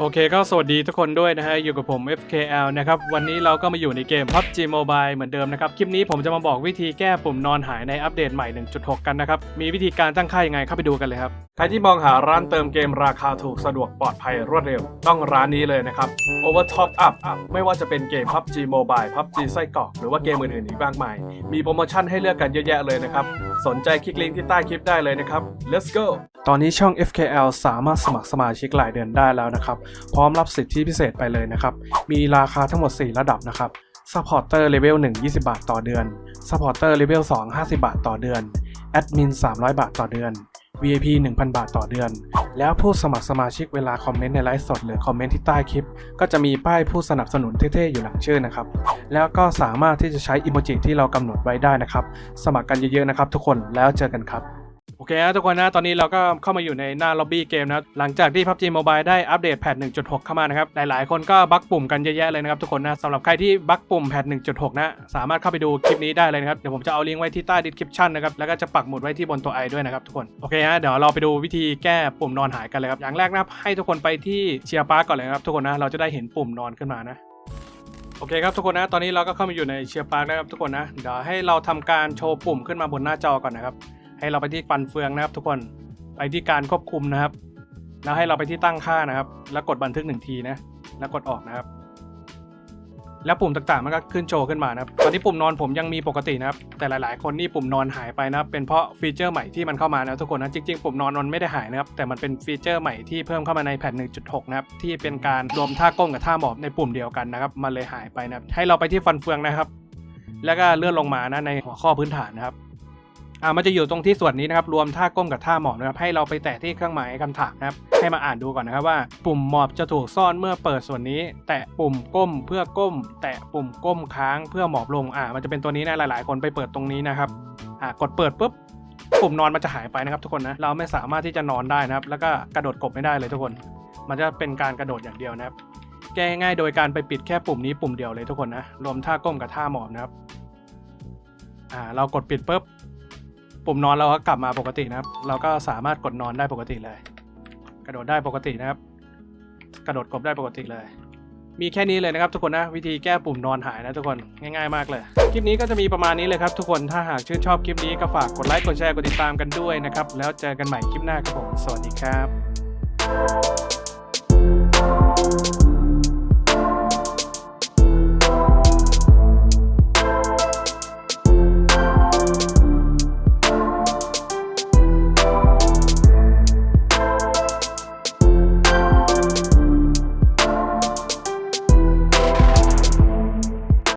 โอเคก็สวัสดีทุกคนด้วยนะฮะ อยู่กับผม FKL นะครับ วันนี้เราก็มาอยู่ในเกม PUBG Mobile เหมือนเดิมนะครับ คลิปนี้ผมจะมาบอกวิธีแก้ปุ่มนอนหายในอัปเดตใหม่ 1.6 กันนะครับ มีวิธีการตั้งค่ายังไงเข้าไปดูกันเลยครับ ใครที่มองหาร้านเติมเกมราคาถูกสะดวกปลอดภัยรวดเร็ว ต้องร้านนี้เลยนะครับ Over Top Up ไม่ว่าจะเป็นเกม PUBG Mobile PUBG ไส้กรอกหรือว่าเกมอื่นๆอีกมากมาย มีโปรโมชั่นให้เลือกกันเยอะแยะเลยนะครับ สนใจคลิกลิงก์ที่ใต้คลิปได้เลยนะครับ let's go ตอนนี้ช่อง FKL สามารถสมัครสมาชิกรายเดือนได้แล้วนะครับ พร้อมรับสิทธิพิเศษไปเลยนะครับ มีราคาทั้งหมด 4 ระดับนะครับ Supporter Level 1 20 บาทต่อเดือน Supporter Level 2 50 บาทต่อเดือน Admin 300 บาทต่อเดือน VIP 1,000 บาทต่อเดือน แล้วผู้สมัครสมาชิกเวลาคอมเมนต์ในไลฟ์สดหรือคอมเมนต์ที่ใต้คลิป ก็จะมีป้ายผู้สนับสนุนเท่ๆอยู่หลังชื่อนะครับ แล้วก็สามารถที่จะใช้อิโมจิที่เรากำหนดไว้ได้นะครับ สมัครกันเยอะๆนะครับทุกคนแล้วเจอกันครับ โอเคนะทุกคนนะตอนนี้เราก็เข้ามาอยู่ในหน้าล็อบบี้เกมนะหลังจากที่ PUBG Mobile ได้อัปเดตแพท1.6 เข้ามานะครับหลายๆคนก็บั๊กปุ่มกันเยอะแยะเลยนะครับทุกคนนะสำหรับใครที่บั๊กปุ่มแพท1.6 นะสามารถเข้าไปดูคลิปนี้ได้เลยนะครับเดี๋ยวผมจะเอาลิงก์ไว้ที่ใต้ description นะครับแล้วก็จะปักหมุดไว้ที่บนตัวไอด้วยนะครับทุกคนโอเคฮะเดี๋ยวเราไปดูวิธีแก้ปุ่มนอนหายกันเลยครับอย่างแรกนะให้ทุกคนไปที่เชียร์พาร์กก่อนเลยนะครับทุกคนนะเราจะได้เห็นปุ่มนอนขึ้นมานะโอเคครับทุกคนนะตอนนี้เราก็เข้ามาอยู่ในเชียร์พาร์คนะครับทุกคนนะเดี๋ยวให้เราทำการโชว์ปุ่มขึ้นมาบนหน้าจอก่อนนะครับ ให้เราไปที่ฟันเฟืองนะครับ ทุกคนไปที่การควบคุมนะครับ แล้วให้เราไปที่ตั้งค่านะครับ แล้วกดบันทึกหนึ่งทีนะ แล้วกดออกนะครับ แล้วปุ่มต่างๆมันก็ขึ้นโชว์ขึ้นมานะครับ ตอนนี้ปุ่มนอนผมยังมีปกตินะครับ แต่หลาย ๆ คนนี่ปุ่มนอนหายไปนะครับ เป็นเพราะฟีเจอร์ใหม่ที่มันเข้ามานะทุกคนนะ จริง ๆ ปุ่มนอนมันไม่ได้หายนะครับ แต่มันเป็นฟีเจอร์ใหม่ที่เพิ่มเข้ามาในแพท1.6 นะครับ ที่เป็นการรวมท่าก้มกับท่าหมอบในปุ่มเดียวกันนะครับ มันเลยหายไปนะครับ ให้เราไปที่ฟันเฟืองนะครับ แล้วก็เลื่อนลงมานะในหัวข้อพื้นฐานนะครับ อ่ามันจะอยู่ตรงที่ส่วนนี้นะครับรวมท่าก้มกับท่าหมอบนะครับให้เราไปแตะที่เครื่องหมายคำถามนะครับให้มาอ่านดูก่อนนะครับว่า ปุ่มหมอบจะถูกซ่อนเมื่อเปิดส่วนนี้ แตะปุ่มก้มเพื่อก้ม แตะปุ่มก้มค้างเพื่อหมอบลงอ่ามันจะเป็นตัวนี้นะหลาย ๆ คนไปเปิดตรงนี้นะครับอ่ากดเปิดปุ๊บปุ่มนอนมันจะหายไปนะครับทุกคนนะเราไม่สามารถที่จะนอนได้นะครับ แล้วก็กระโดดกบไม่ได้เลยทุกคน มันจะเป็นการกระโดดอย่างเดียวนะครับ แก้ง่ายโดยการไปปิดแค่ปุ่มนี้ปุ่มเดียวเลยทุกคนนะรวมท่าก้มกับท่าหมอบนะครับอ่าเรากดปิดปุ๊บ ปุ่มนอนเราก็กลับมาปกตินะครับ เราก็สามารถกดนอนได้ปกติเลย กระโดดได้ปกตินะครับ กระโดดกบได้ปกติเลย มีแค่นี้เลยนะครับ ทุกคนนะวิธีแก้ปุ่มนอนหายนะทุกคนง่ายๆมากเลย คลิปนี้ก็จะมีประมาณนี้เลยครับ ทุกคนถ้าหากชื่นชอบคลิปนี้ก็ฝากกดไลค์กดแชร์กดติดตามกันด้วยนะครับแล้วเจอกันใหม่คลิปหน้าครับผมสวัสดีครับ